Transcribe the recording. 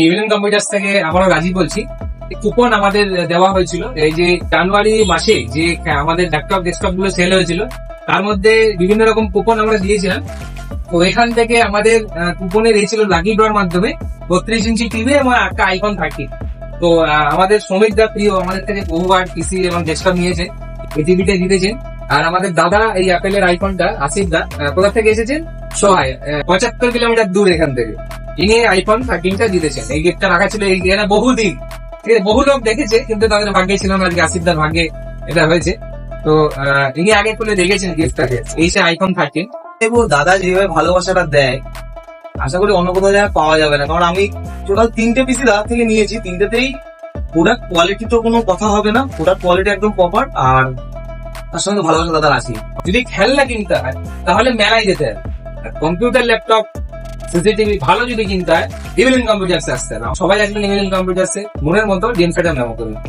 Evening computers থেকে আবারও রাজি বলছি। কুপন আমাদের দেওয়া হয়েছিল। এই যে জানুয়ারি মাসে যে আমাদের ল্যাপটপ ডেস্কটপগুলো সেল হয়েছিল, তার মধ্যে বিভিন্ন রকম কুপন আমরা দিয়েছিলাম। তো এখান থেকে আমাদের কুপনের এই ছিল লাকি ড্রর মাধ্যমে বত্রিশ ইঞ্চি টিভি এবং একটা আইকন থার্টি তো আমাদের শ্রমিক দা প্রিয় আমাদের থেকে বহুবার পিসি এবং ডেস্কটপ নিয়েছে, এই টিভিটা জিতেছেন। আর আমাদের দাদা এই অ্যাপেলের আইকনটা আসিফ দা কোথা থেকে এসেছেন? সোহায় পঁচাত্তর কিলোমিটার দূর এখান থেকে। ইনি আইফোন থার্টিনটা জিতেছেন। এই গিফটটা রাখা ছিল এই এখানে বহুদিন। বহু লোক দেখেছে, কিন্তু তাদের ভাগ্যে ছিল না। আজকে আসিফদার ভাগ্যে এটা হয়েছে। তো ইনি আগে খুলে দেখেছেন গিফটটাকে এই সে আইফোন থার্টিন দেখব, দাদা যেভাবে ভালোবাসাটা দেয়, আশা করি অন্য কোথাও জায়গায় পাওয়া যাবে না। কারণ আমি টোটাল তিনটে পিসি দাদা থেকে নিয়েছি। তিনটেতেই প্রোডাক্ট কোয়ালিটি তো কোনো কথা হবে না। প্রোডাক্ট কোয়ালিটি একদম প্রপার আর তার সঙ্গে ভালোবাসা দাদার আছে। যদি খেলনা কিনতে হয়, তাহলে মেলায় যেতে হয় কম্পিউটার ল্যাপটপ সিসিটিভি ভালো যদি কিনতে হয় ইভিলিন কম্পিউটার্সে আসতে না সবাই আসবেন ইভিলিন কম্পিউটার্সে মনের মতো গেম সেটা নেওয়া করবেন